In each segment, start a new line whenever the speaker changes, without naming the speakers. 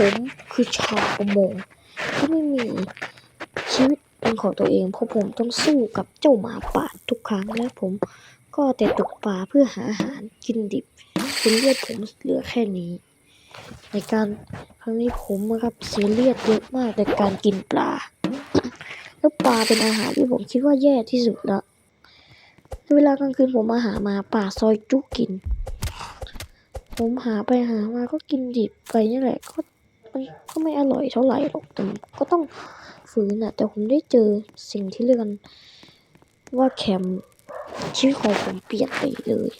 ผมคือชาวประมงที่ไม่มีชีวิตเป็นของตัวเองเพราะผมต้องสู้กับเจ้าหมาป่าทุกครั้งและผมก็แต่ตกปลาเพื่อหาอาหารกินดิบจนเลือดผมเหลือแค่นี้ ในการครั้งนี้ผมนะครับเสียเลือดเยอะมากในการกินปลา แล้วปลาเป็นอาหารที่ผมคิดว่าแย่ที่สุดละเวลากลางคืนผมมาหามาป่าซอยจุกิน ผมหาไปหามาก็กินดิบไปนี่แหละก็ มันก็ไม่อร่อยเท่าไหร่หรอกแต่ก็ต้องฝืนอะแต่ผมได้เจอสิ่งที่เรียกกันว่าแคมชีวิตของผมเปลี่ยนไปเลย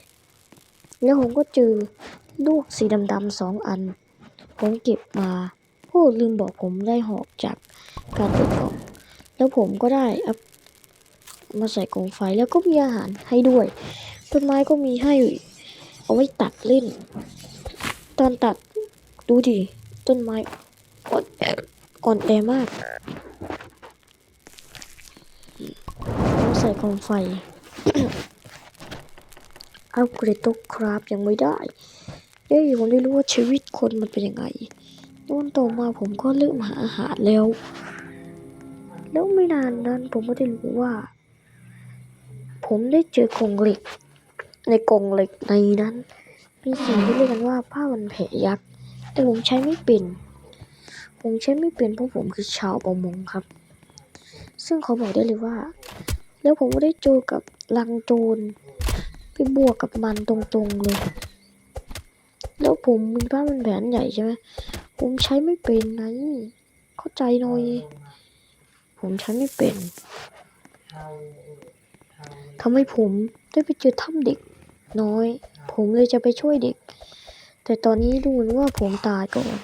แล้วผมก็เจอลูกสีดำๆสองอัน ผมเก็บมาโอ้ลืมบอกผมได้หอกจากการตกกล่อง แล้วผมก็ได้เอามาใส่กองไฟแล้วก็มีอาหารให้ด้วย ต้นไม้ก็มีให้เอาไว้ตัดเล่น ตอนตัดดูดิ ต้นไม้อ่อนแออ่อนแอมากเอาใส่กองไฟ อัปเกรดตกคราฟยังไม่ได้เอ้ยผมได้รู้ว่าชีวิตคนมันเป็นยังไงแล้ววันต่อมาผมก็เริ่มหาอาหารแล้ว แล้วไม่นานนั้นผมก็ได้รู้ว่า ผมได้เจอกองเหล็ก ในกองเหล็กในนั้น มีสิ่งที่เรียกกันว่าผ้าพันแผลยักษ์ แต่ผมใช้ไม่เป็น ผมใช้ไม่เป็นเพราะผมคือชาวประมงครับ ซึ่งเขาบอกได้เลยว่า แล้วผมก็ได้เจอกับลังโจรไปบวกกับมันตรงๆเลย แล้วผมมีผ้าพันแผนใหญ่ใช่ไหมผมใช้ไม่เป็นไงเข้าใจหน่อย ผมใช้ไม่เป็นทำให้ผมได้ไปเจอถ้ำเด็กน้อย ผมเลยจะไปช่วยเด็ก แต่ตอนนี้ดูเหมือนว่าผมตายก่อน